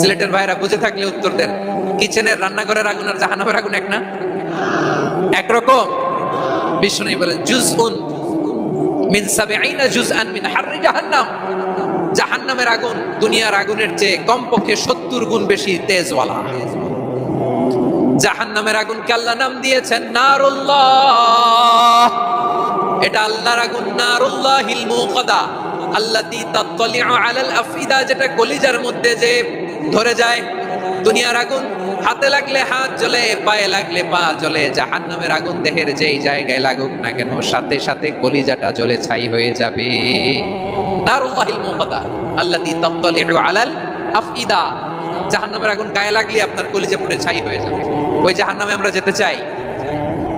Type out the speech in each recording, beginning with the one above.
সিলেটের ভাইরা, বুঝে থাকলে উত্তর দেন। কিচেনের রান্নাঘরের আগুন আর জাহান্নামের আগুন এক না? একরকম বিষ্ণু বলেন জুজ উন মিন সাবিঈনা জুজআন মিন হাররি জাহান্নাম। জাহান্নামের আগুন দুনিয়ার আগুনের চেয়ে কমপক্ষে সত্তর গুণ বেশি তেজওয়ালা। জাহান্নামের আগুনকে আল্লাহ নাম দিয়েছেন নারুল্লাহ। এটা আল্লাহর আগুন, নারুল্লাহিল মুকাদা আল্লাতী তাত্তালিউ আলাল আফইদা, যেটা কলিজার মধ্যে যে ধরে যায় দুনিয়ার আগুন। হাতে লাগলে হাত জ্বলে, পায়ে লাগলে পা জ্বলে। জাহান্নামের আগুন দেহের যেই জায়গায় লাগুক না কেন, সাথে সাথে কলিজাটা জ্বলে ছাই হয়ে যাবে। নারুল্লাহিল মুকাদা আল্লাতী তাত্তালিউ আলাল আফইদা। জাহান্নামের আগুন গায়ে লাগলে আপনার কলিজা পুড়ে ছাই হয়ে যাবে। ওই জাহান্নামে আমরা যেতে চাই।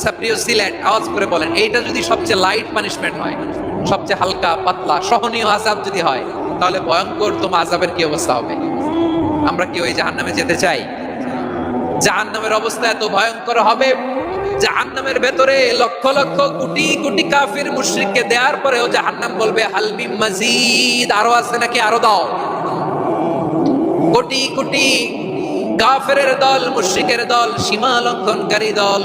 আচ্ছা প্রিয় সিলেট, আওয়াজ করে বলেন, এইটা যদি সবচেয়ে লাইট পানিশমেন্ট হয়, সবচেয়ে হালকা, পাতলা, সহনীয় আজাব যদি হয়, তাহলে ভয়ঙ্কর তোমা আজাবের কি অবস্থা হবে? আমরা কি ওই জাহান্নামে যেতে চাই? জাহান্নামের অবস্থা এত ভয়ঙ্কর হবে, জাহান্নামের ভেতরে লক্ষ লক্ষ কোটি কোটি কাফির মুশরিককে দেওয়ার পরেও জাহান্নাম বলবে হালমি মজিদ আরও আছে নাকি? আরও দাও। কোটি কোটি কাফেরের দল, মুশরিকের দল, সীমা লঙ্ঘনকারী দল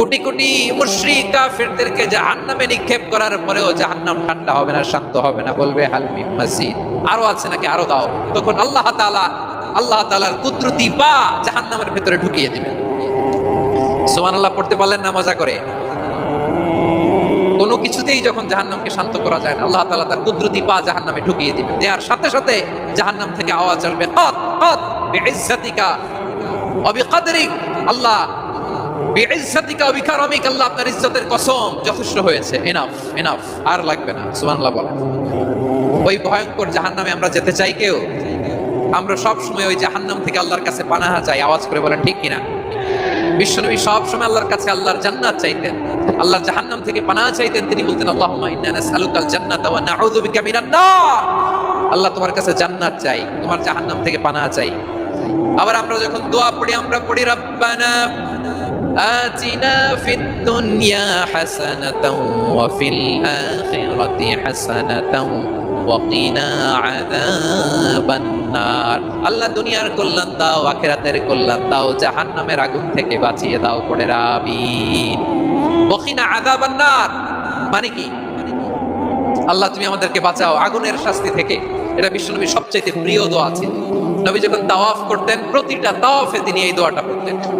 কোটি কোটি মুশরিক কাফেরদেরকে জাহান্নামে নিক্ষেপ করার পরেও জাহান্নাম ঠান্ডা হবে না, শান্ত হবে না। বলবে হালমি মাসিদ। আরও আছে নাকি? আরও দাও। তখন আল্লাহ তাআলা, আল্লাহ তাআলার কুদরতি পা জাহান্নামের ভেতরে ঢুকিয়ে দিবেন সুবহানাল্লাহ, পড়তে পারলেন না মজা করে? কোনো কিছুতেই যখন জাহান্নামকে শান্ত করা যায় না, আল্লাহ তাআলা তার কুদরতি পা জাহান্নামে ঢুকিয়ে দিবেন দেওয়ার সাথে সাথে জাহান্নাম থেকে আওয়াজ আসবে, কত কত, বিইজ্জাতিকা ওয়া বিকদরিক আল্লাহ আল্লাহ আমরা জাহান্নাম থেকে আল্লাহর জান্নাত চাইতেন। আল্লাহর জাহান্নাম থেকে পানাহ চাইতেন, তিনি বলতেন, আল্লাহুম্মা আল্লাহ তোমার কাছে জান্নাত চাই, তোমার জাহান্নাম থেকে পানাহ চাই। আবার আমরা যখন দোয়া পড়ি, আমরা পড়ি, রব্বানা আতিনা ফিদ দুনিয়া হাসানাতাও ওয়া ফিল আখিরাতি হাসানাতাও আল্লাহ দুনিয়ার কল্যাণ দাও, আখেরাতের কল্যাণ দাও জাহান নামের আগুন থেকে বাঁচিয়ে দাও করে রাবিনা আদাবান্নার মানে কি? আল্লাহ তুমি আমাদেরকে বাঁচাও। আগুনের শাস্তি থেকে। এটা বিশ্বনবীর সবচেয়ে প্রিয় দোয়া ছিল। নবী যখন তাওয়াফ করতেন, প্রতিটা তাওয়াফে তিনি এই দোয়াটা পড়তেন।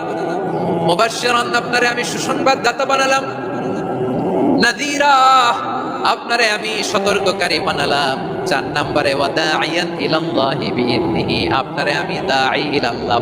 আপনারে আমি সুসংবাদ দাতা বানালাম। আপনারে আমি সতর্ককারী বানালাম। চার নম্বরে আপনারে আমি দাঈ ইলাল্লাহ